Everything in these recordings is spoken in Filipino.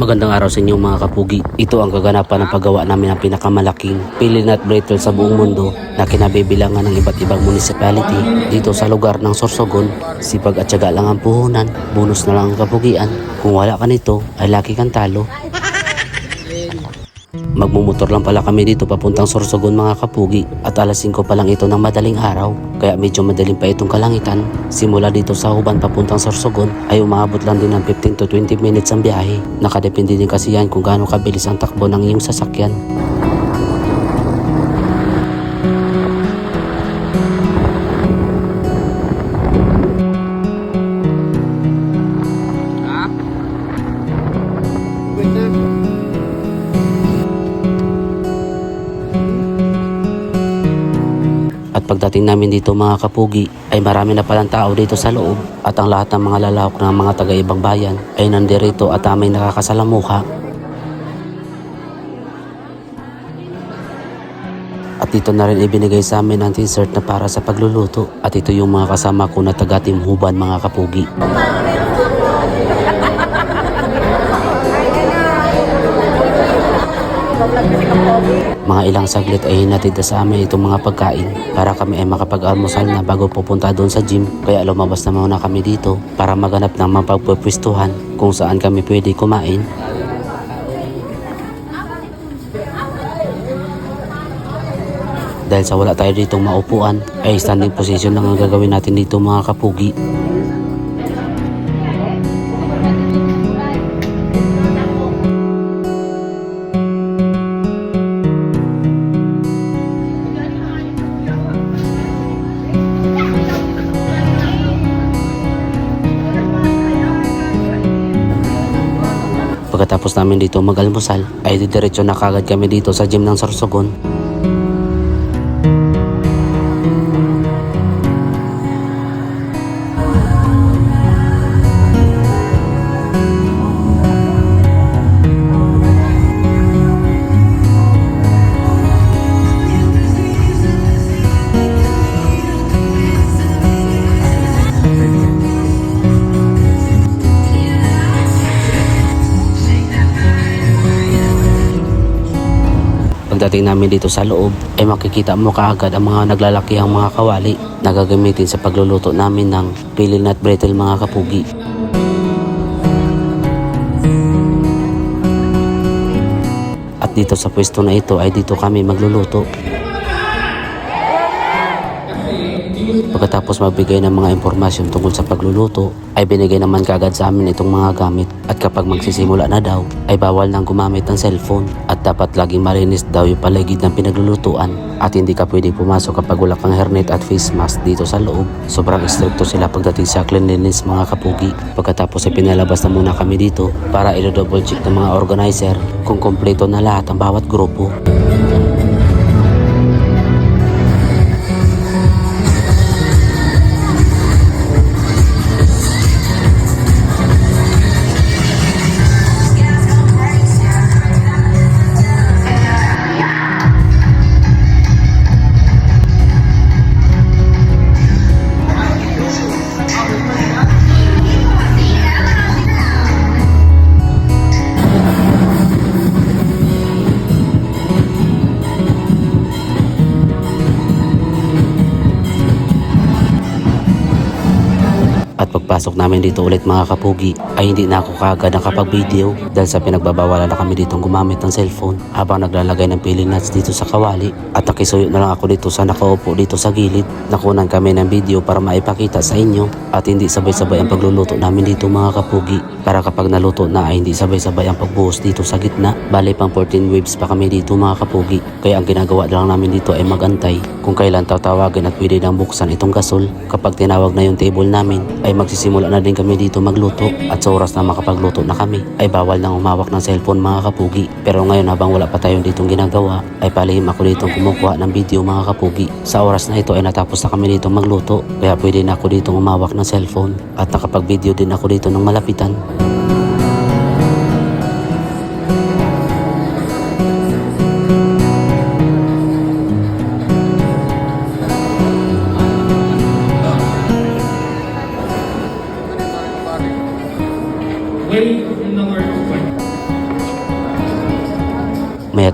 Magandang araw sa inyo mga kapugi. Ito ang kaganapan ng paggawa namin ng pinakamalaking pili nut brittle sa buong mundo na kinabibilangan ng iba't ibang municipality dito sa lugar ng Sorsogon. Sipag at syaga lang ang puhunan, bonus na lang ang kapugian. Kung wala ka nito, ay laki kang talo. Magmumotor lang pala kami dito papuntang Sorsogon mga kapugi at alas 5 pa lang ito ng madaling araw kaya medyo madaling pa itong kalangitan. Simula dito sa Huban papuntang Sorsogon ay umaabot lang din ng 15 to 20 minutes ang biyahe. Nakadepende din kasi yan kung gaano kabilis ang takbo ng iyong sasakyan. Pagdating namin dito mga kapugi ay marami na palang tao dito sa loob at ang lahat ng mga lalahok ng mga taga-ibang bayan ay nandirito at amay nakakasalamuha. At dito na rin ibinigay sa amin ang dessert na para sa pagluluto at ito yung mga kasama ko na taga-team Huban mga kapugi. Mga ilang saglit ay hinatid na sa amin itong mga pagkain para kami ay makapag-almusal na bago pupunta doon sa gym. Kaya lumabas na muna kami dito para maganap ng mapagpupwestuhan kung saan kami pwede kumain. Dahil sa wala tayo ditong maupuan, ay standing position lang ang gagawin natin dito mga kapugi. Pagkatapos namin dito mag-almusal, ay didiretso na kagad kami dito sa gym ng Sorsogon. Pagdating namin dito sa loob ay makikita mo kaagad ang mga naglalakihang mga kawali na gagamitin sa pagluluto namin ng pili nut brittle mga kapugi. At dito sa pwesto na ito ay dito kami magluluto. Pagkatapos magbigay ng mga impormasyon tungkol sa pagluluto, ay binigay naman kagad sa amin itong mga gamit. At kapag magsisimula na daw, ay bawal nang gumamit ng cellphone at dapat laging malinis daw yung paligid ng pinaglulutuan at hindi ka pwedeng pumasok kapag wala kang hairnet at face mask dito sa loob. Sobrang istrikto sila pagdating sa cleanliness mga kapugi. Pagkatapos ay pinalabas na muna kami dito para i-double check ng mga organizer kung kompleto na lahat ang bawat grupo. Pagpasok namin dito ulit mga kapugi ay hindi na ako kaagad nakapag-video dahil sa pinagbabawalan na kami ditong gumamit ng cellphone habang naglalagay ng pili nuts dito sa kawali at nakisuyo na lang ako dito sa nakaupo dito sa gilid. Nakunan kami ng video para maipakita sa inyo at hindi sabay-sabay ang pagluluto namin dito mga kapugi para kapag naluto na ay hindi sabay-sabay ang pagbuhos dito sa gitna. Bali pang 14 waves pa kami dito mga kapugi kaya ang ginagawa lang namin dito ay magantay kung kailan tatawagin at pwede nang buksan itong gasol. Kapag tinawag na yung table namin ay magsisimula na din kami dito magluto at sa oras na makapagluto na kami ay bawal nang umawak ng cellphone mga kapugi. Pero ngayon habang wala pa tayong ditong ginagawa ay palihim ako ditong kumukuha ng video mga kapugi. Sa oras na ito ay natapos na kami dito magluto kaya pwede na ako ditong umawak ng cellphone at nakapag-video din ako dito ng malapitan.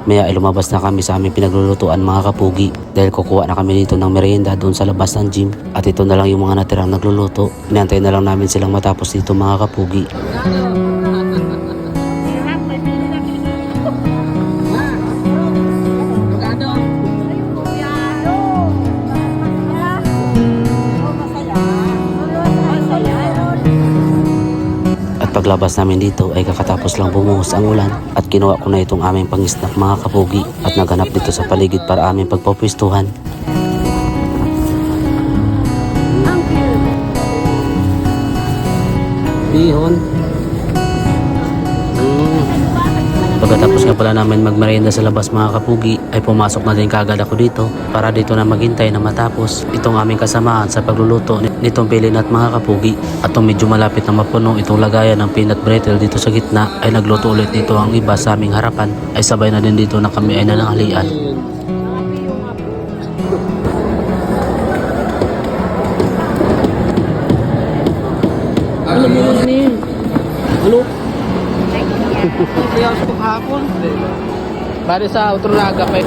Maya ay lumabas na kami sa aming pinaglulutuan mga kapugi dahil kukuha na kami dito ng merienda doon sa labas ng gym at ito na lang yung mga natirang nagluluto. Inantay na lang namin silang matapos dito mga kapugi. Paglabas namin dito ay kakatapos lang bumuhos ang ulan at kinuha ko na itong aming pangisnak mga kapugi at naganap dito sa paligid para aming pagpapwistuhan. Bihon. Pagkatapos nga pala namin magmerienda sa labas mga kapugi ay pumasok na din kagad ako dito para dito na maghintay na matapos itong aming kasamahan sa pagluluto ni- nitong pilin at mga kapugi at itong medyo malapit na mapuno itong lagayan ng peanut brittle dito sa gitna ay nagluto ulit dito ang iba sa aming harapan ay sabay na din dito na kami ay nananghalian. Bari sa Utrulaga pa. eh.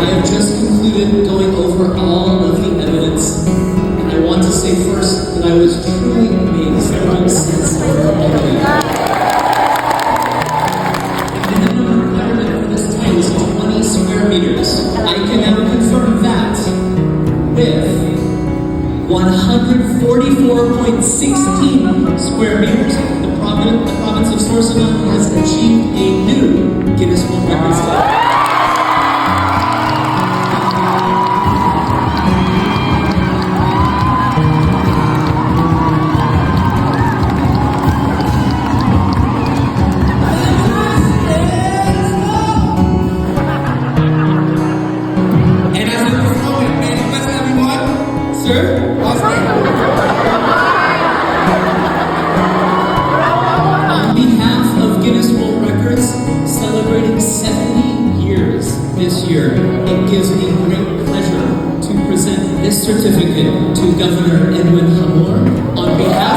I have just concluded going over all of the evidence, and I want to say first that I was truly amazed by the sense of community. And the number requirement for this title is 20 square meters. I can now confirm that with 144.16 square meters. The province, the province of Sorsogon has achieved a new certificate to Governor Edwin Hamor on behalf